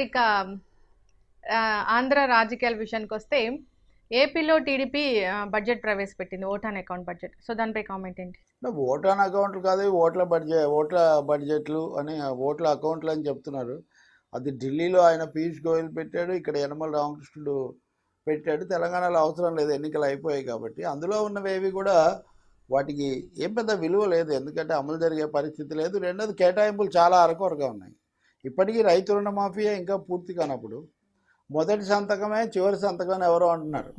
Sir ఇక ఆంధ్ర రాజకీయాల విషయానికి వస్తే ఏపీలో టీడీపీ బడ్జెట్ ప్రవేశపెట్టింది vote on account budget. So దానిపై కామెంట్ ఏంటి? ఓటాన్ అకౌంట్లు కాదు ఓట్ల బడ్జెట్ ఓట్ల బడ్జెట్లు అని ఓట్ల అకౌంట్లు అని చెప్తున్నారు. అది ఢిల్లీలో ఆయన పీయూష్ గోయల్ పెట్టాడు ఇక్కడ యనమల రామకృష్ణుడు పెట్టాడు. తెలంగాణలో అవసరం లేదు ఎన్నికలు అయిపోయాయి కాబట్టి. అందులో ఉన్నవేవి కూడా వాటికి ఏం పెద్ద విలువ లేదు ఎందుకంటే అమలు జరిగే పరిస్థితి లేదు. రెండోది కేటాయింపులు చాలా అరకొరగా ఉన్నాయి. ఇప్పటికీ రైతు రుణమాఫియా ఇంకా పూర్తి కానప్పుడు మొదటి సంతకమే చివరి సంతకం ఎవరో అంటున్నారు.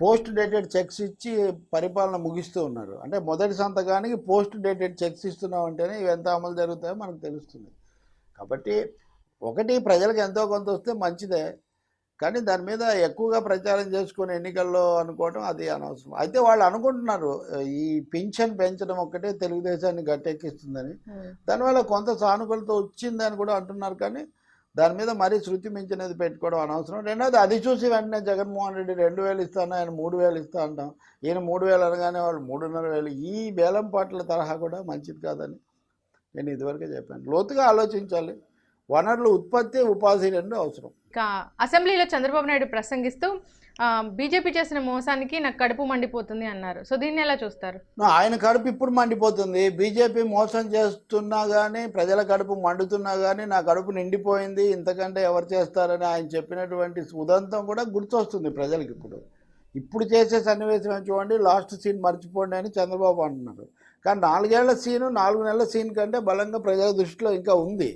పోస్ట్ డేటెడ్ చెక్స్ ఇచ్చి పరిపాలన ముగిస్తూ ఉన్నారు. అంటే మొదటి సంతకానికి పోస్ట్ డేటెడ్ చెక్స్ ఇస్తున్నాం అంటేనే ఇవి ఎంత అమలు జరుగుతాయో మనకు తెలుస్తుంది. కాబట్టి ఒకటి ప్రజలకు ఎంతో కొంత వస్తే మంచిదే. కానీ దాని మీద ఎక్కువగా ప్రచారం చేసుకుని ఎన్నికల్లో అనుకోవడం అది అనవసరం. అయితే వాళ్ళు అనుకుంటున్నారు ఈ పింఛన్ పెంచడం ఒక్కటే తెలుగుదేశాన్ని గట్టెక్కిస్తుందని. దానివల్ల కొంత సానుకూలత వచ్చిందని కూడా అంటున్నారు కానీ దాని మీద మరీ శృతి మించినది పెట్టుకోవడం అనవసరం. రెండోది అది చూసి వెంటనే జగన్మోహన్ రెడ్డి రెండు వేలు ఇస్తాను ఆయన మూడు వేలు ఇస్తా అంటాం. ఈయన మూడు వేలు అనగానే వాళ్ళు మూడున్నర వేలు. ఈ బేలం పాటల తరహా కూడా మంచిది కాదని నేను ఇదివరకే చెప్పాను. లోతుగా ఆలోచించాలి. వనరులు ఉత్పత్తి ఉపాధి రెండు అవసరం. అసెంబ్లీలో చంద్రబాబు నాయుడు ప్రసంగిస్తూ బీజేపీ చేసిన మోసానికి నాకు కడుపు మండిపోతుంది అన్నారు. సో దీన్ని ఎలా చూస్తారు? ఆయన కడుపు ఇప్పుడు మండిపోతుంది. బీజేపీ మోసం చేస్తున్నా కానీ ప్రజల కడుపు మండుతున్నా కానీ నా కడుపు నిండిపోయింది. ఇంతకంటే ఎవరు చేస్తారని ఆయన చెప్పినటువంటి ఉదంతం కూడా గుర్తొస్తుంది ప్రజలకు ఇప్పుడు. ఇప్పుడు చేసే సన్నివేశం చూడండి లాస్ట్ సీన్ మర్చిపోండి అని చంద్రబాబు అంటున్నారు. కానీ నాలుగేళ్ళ సీను నాలుగు నెలల సీన్ కంటే బలంగా ప్రజల దృష్టిలో ఇంకా ఉంది.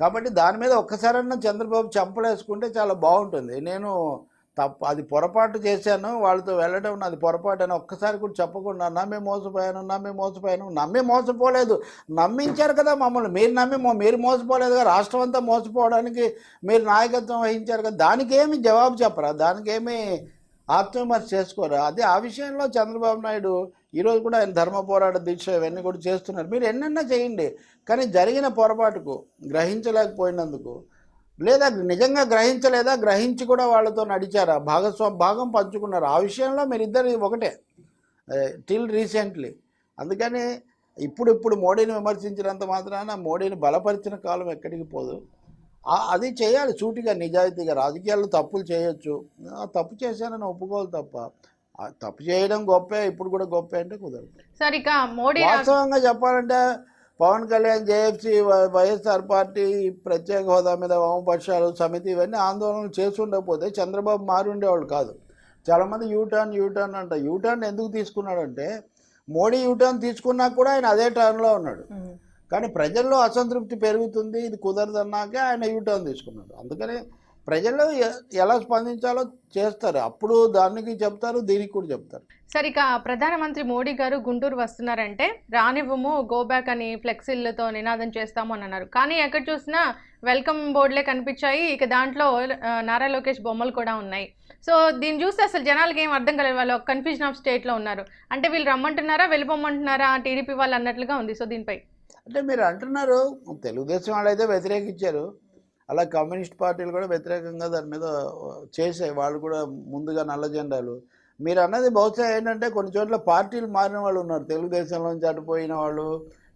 కాబట్టి దాని మీద ఒక్కసారన్నా చంద్రబాబు చంపలేసుకుంటే చాలా బాగుంటుంది. నేను తప్ప అది పొరపాటు చేశాను వాళ్ళతో వెళ్ళడం నాది పొరపాటు అని ఒక్కసారి కూడా చెప్పకుండా నమ్మి మోసపోయాను నమ్మి మోసపోయాను నమ్మి మోసపోలేదు. నమ్మించారు కదా మమ్మల్ని. మీరు నమ్మి మీరు మోసపోలేదు కదా. రాష్ట్రం అంతా మోసపోవడానికి మీరు నాయకత్వం వహించారు కదా. దానికేమి జవాబు చెప్పరా? దానికేమీ ఆత్మవిమర్శ చేసుకోరా? అదే ఆ విషయంలో చంద్రబాబు నాయుడు ఈరోజు కూడా ఆయన ధర్మ పోరాట దీక్ష ఇవన్నీ కూడా చేస్తున్నారు. మీరు ఎన్నెన్నా చేయండి. కానీ జరిగిన పొరపాటుకు గ్రహించలేకపోయినందుకు లేదా నిజంగా గ్రహించలేదా? గ్రహించి కూడా వాళ్ళతో నడిచారా? భాగస్వామి భాగం పంచుకున్నారు? ఆ విషయంలో మీరిద్దరు ఒకటే. టిల్ రీసెంట్లీ అందుకని ఇప్పుడు ఇప్పుడు మోడీని విమర్శించినంత మాత్రాన మోడీని బలపరిచిన కాలం ఎక్కడికి పోదు. అది చేయాలి సూటిగా నిజాయితీగా. రాజకీయాల్లో తప్పులు చేయొచ్చు. ఆ తప్పు చేశానని ఒప్పుకోవాలి తప్ప. తప్పు చేయడం గొప్పే ఇప్పుడు కూడా గొప్పే అంటే కుదరదు. సార్ ఇక మోడీ వాస్తవంగా చెప్పాలంటే Pawan Kalyan JFC YSR party ప్రత్యేక హోదా మీద వామపక్షాలు సమితి ఇవన్నీ ఆందోళనలు చేసి ఉండకపోతే చంద్రబాబు మారి ఉండేవాళ్ళు కాదు. చాలామంది యూటర్న్ యూటర్న్ అంట. యూటర్న్ ఎందుకు తీసుకున్నాడంటే మోడీ యూటర్న్ తీసుకున్నా కూడా ఆయన అదే టర్న్లో ఉన్నాడు. కానీ ప్రజల్లో అసంతృప్తి పెరుగుతుంది ఇది కుదరదన్నాకే ఆయన యూటర్న్ తీసుకున్నాడు. అందుకని ప్రజల్లో ఎలా స్పందించాలో చేస్తారు. అప్పుడు దానికి చెప్తారు దీనికి కూడా చెప్తారు. సరే ఇక ప్రధానమంత్రి మోడీ గారు గుంటూరు వస్తున్నారంటే రానివ్వము గో బ్యాక్ అని ఫ్లెక్సీలతో నినాదం చేస్తాము అని అన్నారు. కానీ ఎక్కడ చూసినా వెల్కమ్ బోర్డులే కనిపించాయి. ఇక దాంట్లో నారా లోకేష్ బొమ్మలు కూడా ఉన్నాయి. సో దీన్ని చూస్తే అసలు జనాలకి ఏం అర్థం కాలేదు. వాళ్ళు కన్ఫ్యూజన్ ఆఫ్ స్టేట్లో ఉన్నారు. అంటే వీళ్ళు రమ్మంటున్నారా వెళ్ళిపోమంటున్నారా టీడీపీ వాళ్ళు అన్నట్లుగా ఉంది. సో దీనిపై అంటే మీరు అంటున్నారు తెలుగుదేశం వాళ్ళు అయితే వ్యతిరేకించారు. అలా కమ్యూనిస్ట్ పార్టీలు కూడా వ్యతిరేకంగా దాని మీద చేసాయి వాళ్ళు కూడా ముందుగా నల్ల జెండాలు. మీరు అన్నది బహుశా ఏంటంటే కొన్ని చోట్ల పార్టీలు మారిన వాళ్ళు ఉన్నారు. తెలుగుదేశంలోంచి అటుపోయిన వాళ్ళు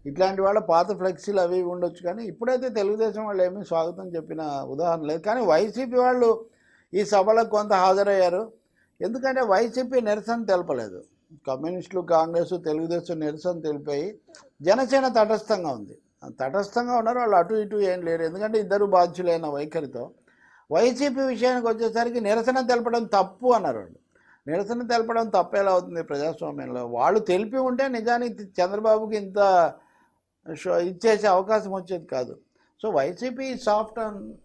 ఇట్లాంటి వాళ్ళ పాత ఫ్లెక్సీలు అవి ఉండొచ్చు కానీ ఇప్పుడైతే తెలుగుదేశం వాళ్ళు ఏమీ స్వాగతం చెప్పిన ఉదాహరణ లేదు. కానీ వైసీపీ వాళ్ళు ఈ సభలకు కొంత హాజరయ్యారు. ఎందుకంటే వైసీపీ నిరసన తెలపలేదు. కమ్యూనిస్టులు కాంగ్రెస్ తెలుగుదేశం నిరసన తెలిపాయి. జనసేన తటస్థంగా ఉంది. తటస్థంగా ఉన్నారు. వాళ్ళు అటు ఇటు ఏం లేరు. ఎందుకంటే ఇద్దరు బాధ్యులైన వైఖరితో. వైసీపీ విషయానికి వచ్చేసరికి నిరసన తెలపడం తప్పు అన్నారు వాళ్ళు. నిరసన తెలపడం తప్పు ఎలా అవుతుంది ప్రజాస్వామ్యంలో? వాళ్ళు తెలిపి ఉంటే నిజానికి చంద్రబాబుకి ఇంత షో ఇచ్చేసే అవకాశం వచ్చేది కాదు. So YCP soft and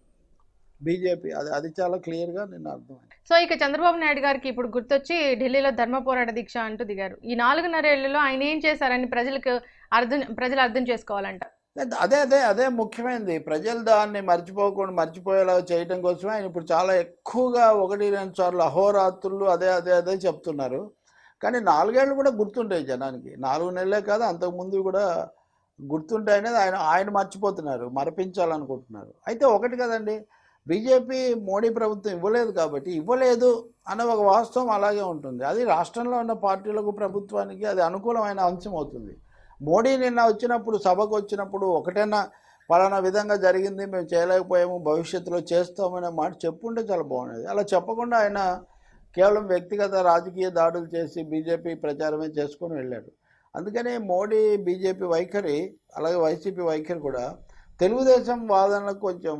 BJP. అది అది చాలా క్లియర్గా నేను అర్థమైంది. సో ఇక చంద్రబాబు నాయుడు గారికి ఇప్పుడు గుర్తొచ్చి ఢిల్లీలో ధర్మ పోరాట దీక్ష అంటూ దిగారు. ఈ నాలుగున్నరేళ్ళలో ఆయన ఏం చేశారని ప్రజలకు అర్థం ప్రజలు అర్థం చేసుకోవాలంట. అదే అదే అదే ముఖ్యమైనది. ప్రజలు దాన్ని మర్చిపోకుండా మర్చిపోయేలా చేయడం కోసమే ఆయన ఇప్పుడు చాలా ఎక్కువగా ఒకటి రెండు సార్లు అహోరాత్రులు అదే అదే అదే చెప్తున్నారు. కానీ నాలుగేళ్ళు కూడా గుర్తుంటాయి జనానికి. నాలుగు నెలలే కాదు అంతకుముందు కూడా గుర్తుంటాయి అనేది ఆయన ఆయన మర్చిపోతున్నారు మరపించాలనుకుంటున్నారు. అయితే ఒకటి కదండి బీజేపీ మోడీ ప్రభుత్వం ఇవ్వలేదు కాబట్టి ఇవ్వలేదు అనే ఒక వాస్తవం అలాగే ఉంటుంది. అది రాష్ట్రంలో ఉన్న పార్టీలకు ప్రభుత్వానికి అది అనుకూలమైన అంశం అవుతుంది. మోడీ నిన్న వచ్చినప్పుడు సభకు వచ్చినప్పుడు ఒకటైనా పలానా విధంగా జరిగింది మేము చేయలేకపోయాము భవిష్యత్తులో చేస్తామనే మాట చెప్పుంటే చాలా బాగుండేది. అలా చెప్పకుండా ఆయన కేవలం వ్యక్తిగత రాజకీయ దాడులు చేసి బీజేపీ ప్రచారమే చేసుకొని వెళ్ళాడు. అందుకనే మోడీ బీజేపీ వైఖరి అలాగే వైసీపీ వైఖరి కూడా తెలుగుదేశం వాదనలకు కొంచెం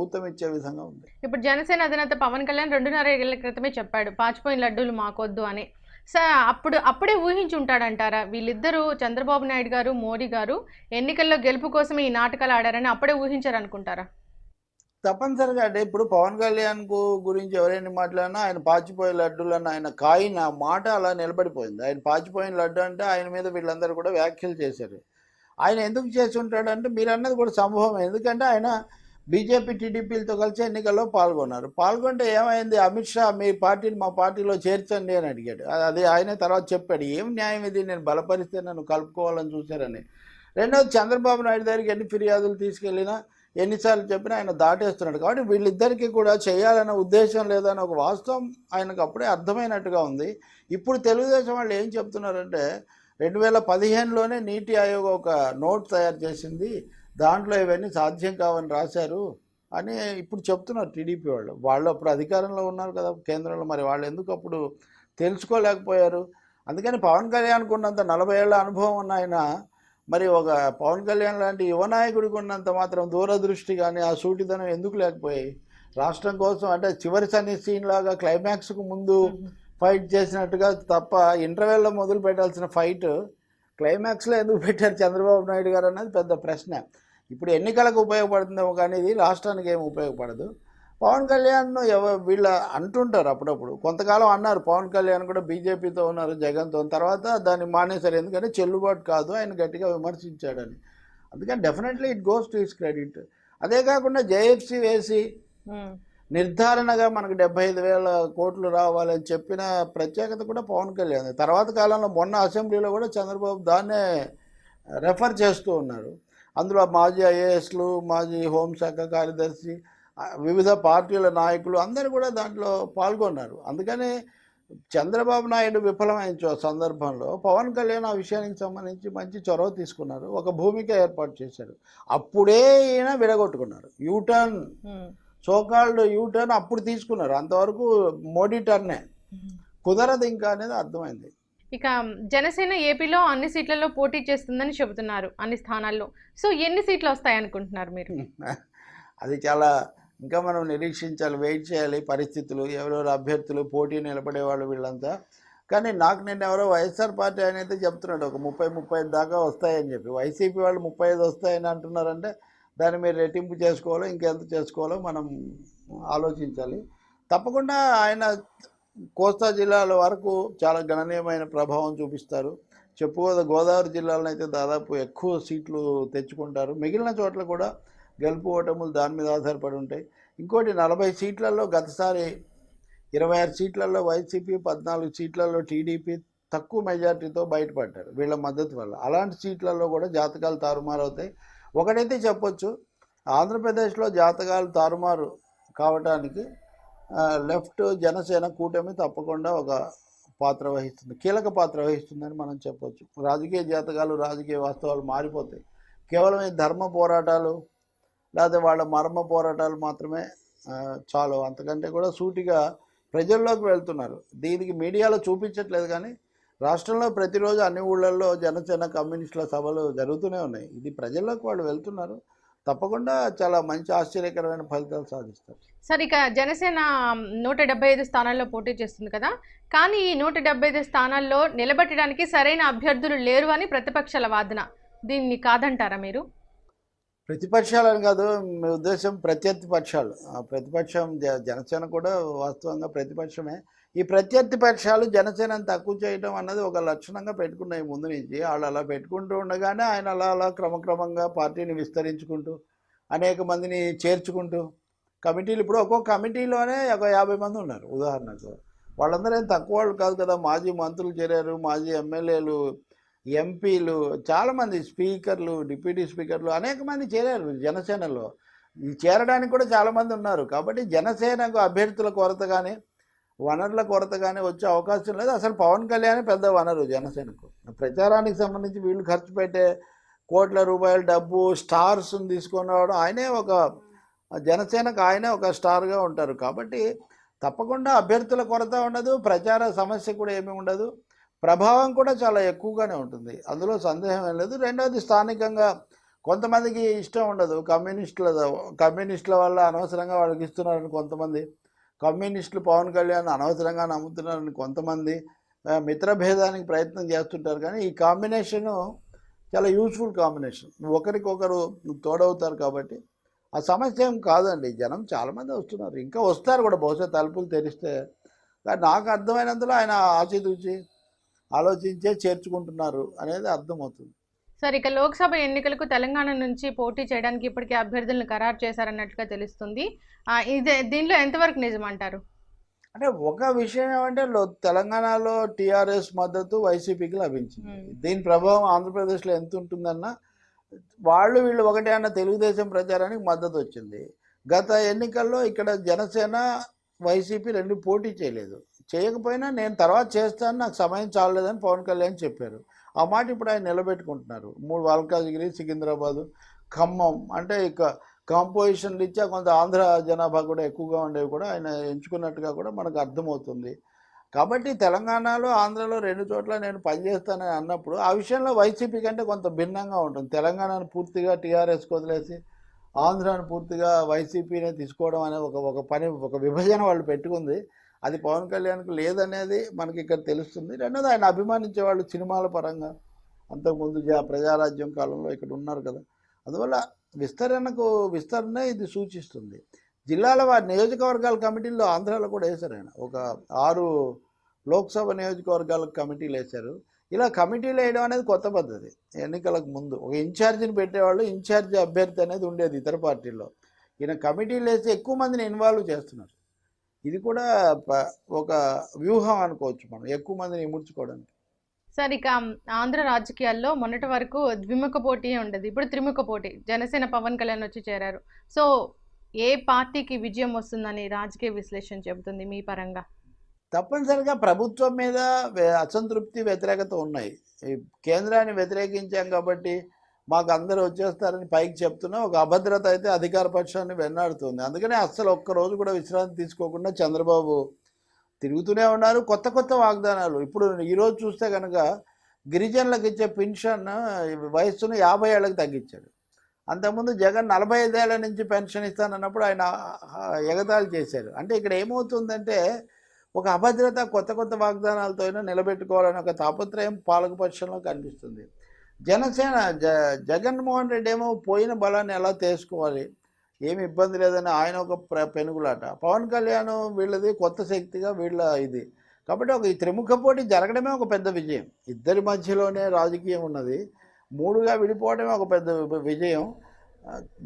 ఊతం ఇచ్చే విధంగా ఉంది. ఇప్పుడు జనసేన అధినేత పవన్ కళ్యాణ్ రెండున్నర ఏళ్ళ క్రితమే చెప్పాడు పాచిపోయిన లడ్డూలు మాకొద్దు అని. సో అప్పుడు అప్పుడే ఊహించి ఉంటాడంటారా? వీళ్ళిద్దరూ చంద్రబాబు నాయుడు గారు మోడీ గారు ఎన్నికల్లో గెలుపు కోసం ఈ నాటకాలు ఆడారని అప్పుడే ఊహించారు అనుకుంటారా తప్పనిసరిగా అంటే ఇప్పుడు పవన్ కళ్యాణ్కు గురించి ఎవరైనా మాట్లాడినా ఆయన పాచిపోయే లడ్డూలు అని ఆయన కాయిన మాట అలా నిలబడిపోయింది. ఆయన పాచిపోయిన లడ్డు అంటే ఆయన మీద వీళ్ళందరూ కూడా వ్యాఖ్యలు చేశారు. ఆయన ఎందుకు చేసి ఉంటాడంటే మీరు అన్నది కూడా సంభవం ఎందుకంటే ఆయన బీజేపీ టీడీపీలతో కలిసి ఎన్నికల్లో పాల్గొన్నారు. పాల్గొంటే ఏమైంది? అమిత్ షా మీ పార్టీని మా పార్టీలో చేర్చండి అని అడిగాడు. అది- అది ఆయన తర్వాత చెప్పాడు. ఏం న్యాయం ఇది? నేను బలపరిస్తే నన్ను కలుపుకోవాలని చూశారని. రెండోది చంద్రబాబు నాయుడు దగ్గరికి ఎన్ని ఫిర్యాదులు తీసుకెళ్ళినా ఎన్నిసార్లు చెప్పినా ఆయన దాటేస్తున్నాడు. కాబట్టి వీళ్ళిద్దరికీ కూడా చేయాలన్న ఉద్దేశం లేదని ఒక వాస్తవం ఆయనకు అప్పుడే అర్థమైనట్టుగా ఉంది. ఇప్పుడు తెలుగుదేశం వాళ్ళు ఏం చెప్తున్నారంటే రెండు వేల పదిహేనులోనే నీటి ఆయోగ్ ఒక నోట్ తయారు చేసింది. దాంట్లో ఇవన్నీ సాధ్యం కావని రాశారు అని ఇప్పుడు చెప్తున్నారు టీడీపీ వాళ్ళు. వాళ్ళు అప్పుడు అధికారంలో ఉన్నారు కదా కేంద్రంలో మరి వాళ్ళు ఎందుకు అప్పుడు తెలుసుకోలేకపోయారు? అందుకని పవన్ కళ్యాణ్కు ఉన్నంత నలభై ఏళ్ళ అనుభవం ఉన్న ఆయన మరి ఒక పవన్ కళ్యాణ్ లాంటి యువ నాయకుడికి ఉన్నంత మాత్రం దూరదృష్టి కానీ ఆ సూటిదనం ఎందుకు లేకపోయాయి? రాష్ట్రం కోసం అంటే చివరి సన్ని సీన్ లాగా క్లైమాక్స్కు ముందు ఫైట్ చేసినట్టుగా తప్ప ఇంటర్వెల్లో మొదలు పెట్టాల్సిన ఫైట్ క్లైమాక్స్లో ఎందుకు పెట్టారు చంద్రబాబు నాయుడు గారు అన్నది పెద్ద ప్రశ్న. ఇప్పుడు ఎన్నికలకు ఉపయోగపడుతుందేమో కానీ ఇది రాష్ట్రానికి ఏమి ఉపయోగపడదు. పవన్ కళ్యాణ్ ఎవ వీళ్ళ అంటుంటారు అప్పుడప్పుడు. కొంతకాలం అన్నారు పవన్ కళ్యాణ్ కూడా బీజేపీతో ఉన్నారు జగన్తో తర్వాత దాన్ని మానేశారు. ఎందుకంటే చెల్లుబాటు కాదు ఆయన గట్టిగా విమర్శించాడని. అందుకని definitely it goes to his credit. అదే కాకుండా జేఎఫ్సి వేసి నిర్ధారణగా మనకు డెబ్బై ఐదు వేల కోట్లు రావాలని చెప్పిన ప్రత్యేకత కూడా పవన్ కళ్యాణ్. తర్వాత కాలంలో మొన్న అసెంబ్లీలో కూడా చంద్రబాబు దాన్నే రెఫర్ చేస్తూ ఉన్నారు. అందులో మాజీ ఐఏఎస్లు మాజీ హోంశాఖ కార్యదర్శి వివిధ పార్టీల నాయకులు అందరూ కూడా దాంట్లో పాల్గొన్నారు. అందుకని చంద్రబాబు నాయుడు విఫలమైన సందర్భంలో పవన్ కళ్యాణ్ ఆ విషయానికి సంబంధించి మంచి చొరవ తీసుకున్నారు. ఒక భూమిక ఏర్పాటు చేశారు. అప్పుడే ఈయన విడగొట్టుకున్నారు. యూటర్న్ సోకాల్డ్ యూటర్న్ అప్పుడు తీసుకున్నారు. అంతవరకు మోడీ టర్నే. కుదరదు ఇంకా అనేది అర్థమైంది. ఇక జనసేన ఏపీలో అన్ని సీట్లలో పోటీ చేస్తుందని చెబుతున్నారు అన్ని స్థానాల్లో. సో ఎన్ని సీట్లు వస్తాయి అనుకుంటున్నారు మీరు? అది చాలా ఇంకా మనం నిరీక్షించాలి వెయిట్ చేయాలి పరిస్థితులు. ఎవరెవరు అభ్యర్థులు పోటీ నిలబడే వాళ్ళు వీళ్ళంతా. కానీ నాకు నేను ఎవరో వైఎస్ఆర్ పార్టీ ఆయన అయితే చెప్తున్నాడు ఒక ముప్పై ముప్పై ఐదు దాకా వస్తాయని చెప్పి. వైసీపీ వాళ్ళు ముప్పై ఐదు వస్తాయని అంటున్నారంటే దాన్ని మీరు రెట్టింపు చేసుకోవాలో ఇంకెంత చేసుకోవాలో మనం ఆలోచించాలి. తప్పకుండా ఆయన కోస్తా జిల్లాల వరకు చాలా గణనీయమైన ప్రభావం చూపిస్తారు. చెప్పుకోదా గోదావరి జిల్లాలను అయితే దాదాపు ఎక్కువ సీట్లు తెచ్చుకుంటారు. మిగిలిన చోట్ల కూడా గెలుపు ఓటములు దాని మీద ఆధారపడి ఉంటాయి. ఇంకోటి నలభై సీట్లలో గతసారి ఇరవై ఆరు సీట్లలో వైసీపీ పద్నాలుగు సీట్లలో టీడీపీ తక్కువ మెజార్టీతో బయటపడ్డారు వీళ్ళ మద్దతు వల్ల. అలాంటి సీట్లలో కూడా జాతకాలు తారుమారవుతాయి. ఒకటైతే చెప్పొచ్చు ఆంధ్రప్రదేశ్లో జాతకాలు తారుమారు కావటానికి లెఫ్ట్ జనసేన కూటమి తప్పకుండా ఒక పాత్ర వహిస్తుంది కీలక పాత్ర వహిస్తుందని మనం చెప్పొచ్చు. రాజకీయ జాతకాలు రాజకీయ వాస్తవాలు మారిపోతాయి. కేవలం ఈ ధర్మ పోరాటాలు లేకపోతే వాళ్ళ మర్మ పోరాటాలు మాత్రమే చాలు. అంతకంటే కూడా సూటిగా ప్రజల్లోకి వెళ్తున్నారు. దీనికి మీడియాలో చూపించట్లేదు కానీ రాష్ట్రంలో ప్రతిరోజు అన్ని ఊళ్ళల్లో జనసేన కమ్యూనిస్టుల సభలు జరుగుతూనే ఉన్నాయి. ఇది ప్రజల్లోకి వాళ్ళు వెళ్తున్నారు. తప్పకుండా చాలా మంచి ఆశ్చర్యకరమైన ఫలితాలు సాధిస్తారు. సార్ ఇక జనసేన నూట డెబ్బై ఐదు స్థానాల్లో పోటీ చేస్తుంది కదా? కానీ ఈ నూట డెబ్బై ఐదు స్థానాల్లో నిలబెట్టడానికి సరైన అభ్యర్థులు లేరు అని ప్రతిపక్షాల వాదన. దీన్ని కాదంటారా మీరు? ప్రతిపక్షాలని కాదు మీ ఉద్దేశం ప్రత్యర్థి పక్షాలు. ప్రతిపక్షం జనసేన కూడా వాస్తవంగా ప్రతిపక్షమే. ఈ ప్రత్యర్థి పక్షాలు జనసేనను తక్కువ చేయడం అన్నది ఒక లక్షణంగా పెట్టుకున్నాయి ముందు నుంచి. వాళ్ళు అలా పెట్టుకుంటూ ఉండగానే ఆయన అలా అలా క్రమక్రమంగా పార్టీని విస్తరించుకుంటూ అనేక మందిని చేర్చుకుంటూ కమిటీలు ఇప్పుడు ఒక్కొక్క కమిటీలోనే ఒక యాభై మంది ఉన్నారు. ఉదాహరణకు వాళ్ళందరూ ఏం తక్కువ వాళ్ళు కాదు కదా. మాజీ మంత్రులు చేరారు మాజీ ఎమ్మెల్యేలు ఎంపీలు చాలామంది స్పీకర్లు డిప్యూటీ స్పీకర్లు అనేక మంది చేరారు జనసేనలో. చేరడానికి కూడా చాలామంది ఉన్నారు. కాబట్టి జనసేనకు అభ్యర్థుల కొరత కానీ వనరుల కొరత కానీ వచ్చే అవకాశం లేదు. అసలు పవన్ కళ్యాణ్ పెద్ద వనరు జనసేనకు. ప్రచారానికి సంబంధించి వీళ్ళు ఖర్చు పెట్టే కోట్ల రూపాయల డబ్బు స్టార్స్ని తీసుకొని రావడం ఆయనే ఒక జనసేనకు ఆయనే ఒక స్టార్గా ఉంటారు. కాబట్టి తప్పకుండా అభ్యర్థుల కొరత ఉండదు ప్రచార సమస్య కూడా ఏమీ ఉండదు. ప్రభావం కూడా చాలా ఎక్కువగానే ఉంటుంది. అందులో సందేహం ఏం లేదు. రెండవది స్థానికంగా కొంతమందికి ఇష్టం ఉండదు. కమ్యూనిస్టుల కమ్యూనిస్టుల వల్ల అనవసరంగా వాళ్ళకి ఇస్తున్నారని కొంతమంది కమ్యూనిస్టులు పవన్ కళ్యాణ్ అనవసరంగా నమ్ముతున్నారని కొంతమంది మిత్రభేదానికి ప్రయత్నం చేస్తుంటారు. కానీ ఈ కాంబినేషను చాలా యూస్ఫుల్ కాంబినేషన్. ఒకరికొకరు తోడవుతారు కాబట్టి ఆ సమస్య ఏం కాదండి. జనం చాలామంది వస్తున్నారు. ఇంకా వస్తారు కూడా. బహుశా తలుపులు తెరిస్తే. కానీ నాకు అర్థమైనందులో ఆయన ఆచితూచి ఆలోచించే చేర్చుకుంటున్నారు అనేది అర్థమవుతుంది. సార్ ఇక లోక్సభ ఎన్నికలకు తెలంగాణ నుంచి పోటీ చేయడానికి ఇప్పటికే అభ్యర్థులను ఖరారు చేశారన్నట్లుగా తెలుస్తుంది. ఇదే దీనిలో ఎంతవరకు నిజం అంటారు అంటే ఒక విషయం ఏమంటే తెలంగాణలో టీఆర్ఎస్ మద్దతు వైసీపీకి లభించింది. దీని ప్రభావం ఆంధ్రప్రదేశ్లో ఎంత ఉంటుందన్న వాళ్ళు వీళ్ళు ఒకటే అన్న తెలుగుదేశం ప్రచారానికి మద్దతు వచ్చింది. గత ఎన్నికల్లో ఇక్కడ జనసేన వైసీపీ రెండు పోటీ చేయలేదు. చేయకపోయినా నేను తర్వాత చేస్తాను నాకు సమయం చాలలేదని పవన్ కళ్యాణ్ చెప్పారు. ఆ మాట ఇప్పుడు ఆయన నిలబెట్టుకుంటున్నారు. మూడు వాల్కాజిగిరి సికింద్రాబాదు ఖమ్మం అంటే ఇక కాంపోజిషన్ ఇచ్చా కొంత ఆంధ్ర జనాభా కూడా ఎక్కువగా ఉండేవి కూడా ఆయన ఎంచుకున్నట్టుగా కూడా మనకు అర్థమవుతుంది. కాబట్టి తెలంగాణలో ఆంధ్రలో రెండు చోట్ల నేను పనిచేస్తానని అన్నప్పుడు ఆ విషయంలో వైసీపీ కంటే కొంత భిన్నంగా ఉంటుంది. తెలంగాణను పూర్తిగా టీఆర్ఎస్ వదిలేసి ఆంధ్రాను పూర్తిగా వైసీపీనే తీసుకోవడం అనే ఒక ఒక పని ఒక విభజన వాళ్ళు పెట్టుకుంది. అది పవన్ కళ్యాణ్కి లేదనేది మనకి ఇక్కడ తెలుస్తుంది. రెండోది ఆయన అభిమానించే వాళ్ళు సినిమాల పరంగా అంతకుముందు జా ప్రజారాజ్యం కాలంలో ఇక్కడ ఉన్నారు కదా. అందువల్ల విస్తరణకు విస్తరణ ఇది సూచిస్తుంది. జిల్లాల వారి నియోజకవర్గాల కమిటీల్లో ఆంధ్రాలో కూడా వేశారు ఆయన. ఒక ఆరు లోక్సభ నియోజకవర్గాల కమిటీలు వేశారు. ఇలా కమిటీలు వేయడం అనేది కొత్త పద్ధతి. ఎన్నికలకు ముందు ఒక ఇన్ఛార్జిని పెట్టేవాళ్ళు ఇన్ఛార్జి అభ్యర్థి అనేది ఉండేది ఇతర పార్టీల్లో. ఈయన కమిటీలు వేసి ఎక్కువ మందిని ఇన్వాల్వ్ చేస్తున్నారు. ఇది కూడా ఒక వ్యూహం అనుకోవచ్చు మనం ఎక్కువ మందిని ఇముడ్చుకోవడానికి. సార్ ఇక ఆంధ్ర రాజకీయాల్లో మొన్నటి వరకు ద్విముఖ పోటీ ఉండేది. ఇప్పుడు త్రిముఖ పోటీ జనసేన పవన్ కళ్యాణ్ వచ్చి చేరారు. సో ఏ పార్టీకి విజయం వస్తుందని రాజకీయ విశ్లేషణ చెబుతుంది మీ పరంగా? తప్పనిసరిగా ప్రభుత్వం మీద అసంతృప్తి వ్యతిరేకత ఉన్నాయి. కేంద్రాన్ని వ్యతిరేకించాం కాబట్టి మాకు అందరూ వచ్చేస్తారని పైకి చెప్తున్నా ఒక అభద్రత అయితే అధికార పక్షాన్ని వెన్నాడుతుంది అందుకనే అస్సలు ఒక్కరోజు కూడా విశ్రాంతి తీసుకోకుండా చంద్రబాబు తిరుగుతూనే ఉన్నారు. కొత్త కొత్త వాగ్దానాలు. ఇప్పుడు ఈరోజు చూస్తే కనుక గిరిజనులకు ఇచ్చే పెన్షన్ వయస్సును యాభై ఏళ్ళకి తగ్గించాడు. అంతకుముందు జగన్ నలభై ఐదేళ్ళ నుంచి పెన్షన్ ఇస్తానన్నప్పుడు ఆయన ఎగతాలు చేశారు. అంటే ఇక్కడ ఏమవుతుందంటే ఒక అభద్రత కొత్త కొత్త వాగ్దానాలతో అయినా నిలబెట్టుకోవాలని ఒక తాపత్రయం పాలకపక్షంలో కనిపిస్తుంది. జనసేన జ జగన్మోహన్ రెడ్డి ఏమో పోయిన బలాన్ని ఎలా తీసుకోవాలి ఏమి ఇబ్బంది లేదని ఆయన ఒక ప్ర పెనుగులాట. పవన్ కళ్యాణ్ వీళ్ళది కొత్త శక్తిగా వీళ్ళ ఇది. కాబట్టి ఒక ఈ త్రిముఖ పోటీ జరగడమే ఒక పెద్ద విజయం. ఇద్దరి మధ్యలోనే రాజకీయం ఉన్నది. మూడుగా విడిపోవడమే ఒక పెద్ద విజయం.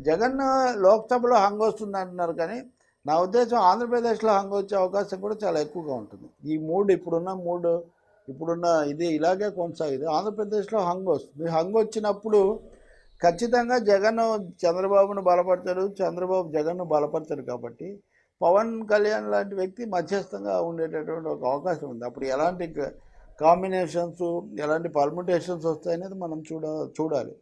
జగన్ లోక్సభలో హంగ్ వస్తుంది అంటున్నారు కానీ నా ఉద్దేశం ఆంధ్రప్రదేశ్లో హంగ్ వచ్చే అవకాశం కూడా చాలా ఎక్కువగా ఉంటుంది. ఈ మూడు ఇప్పుడున్న మూడు ఇప్పుడున్న ఇది ఇలాగే కొనసాగింది. ఆంధ్రప్రదేశ్లో హంగ్ వస్తుంది. హంగ్ వచ్చినప్పుడు ఖచ్చితంగా జగన్ చంద్రబాబును బలపరచడు చంద్రబాబు జగన్ను బలపడతాడు కాబట్టి పవన్ కళ్యాణ్ లాంటి వ్యక్తి మధ్యస్థంగా ఉండేటటువంటి ఒక అవకాశం ఉంది. అప్పుడు ఎలాంటి కాంబినేషన్స్ ఎలాంటి పర్ముటేషన్స్ వస్తాయనేది మనం చూడ చూడాలి.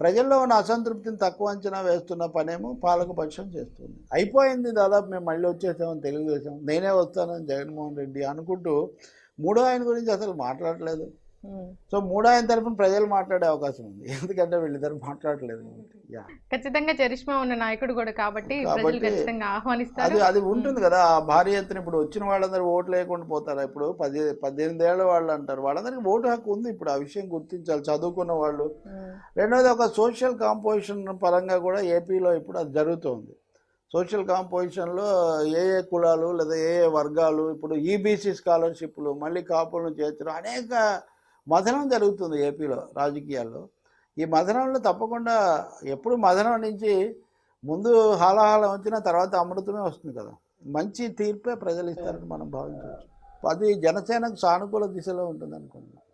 ప్రజల్లో ఉన్న అసంతృప్తిని తక్కువ అంచనా వేస్తున్న పనేమో పాలకపక్షం చేస్తుంది. అయిపోయింది దాదాపు. మేము మళ్ళీ వచ్చేసామని తెలుగుదేశం. నేనే వస్తానని జగన్మోహన్ రెడ్డి అనుకుంటూ మూడో ఆయన గురించి అసలు మాట్లాడలేదు. సో మూడో ఆయన తరఫున ప్రజలు మాట్లాడే అవకాశం ఉంది. ఎందుకంటే వీళ్ళిద్దరు మాట్లాడలేదు ఖచ్చితంగా చరిష్మా ఉన్న నాయకుడు కూడా కాబట్టి అది ఆహ్వానిస్తారు. అది ఉంటుంది కదా. ఆ భారీ ఎత్తున ఇప్పుడు వచ్చిన వాళ్ళందరూ ఓట్లు లేకుండా పోతారు? ఇప్పుడు పది పద్దెనిమిది ఏళ్ళ వాళ్ళు అంటారు. వాళ్ళందరికీ ఓటు హక్కు ఉంది ఇప్పుడు. ఆ విషయం గుర్తించాలి. చదువుకున్న వాళ్ళు. ఉమ్. రెండోది ఒక సోషల్ కాంపోజిషన్ పరంగా కూడా ఏపీలో ఇప్పుడు అది జరుగుతుంది. సోషల్ కాంపోజిషన్లో ఏ ఏ కులాలు లేదా ఏ ఏ వర్గాలు ఇప్పుడు ఈబీసీ స్కాలర్షిప్లు మళ్ళీ కాపులను చేర్చడం అనేక మథనం జరుగుతుంది ఏపీలో రాజకీయాల్లో. ఈ మథనంలో తప్పకుండా ఎప్పుడు మథనం నుంచి ముందు హాలాహలం వచ్చిన తర్వాత అమృతమే వస్తుంది కదా. మంచి తీర్పే ప్రజలు ఇస్తారని మనం భావించవచ్చు. అది జనసేనకు సానుకూల దిశలో ఉంటుంది అనుకుంటున్నాం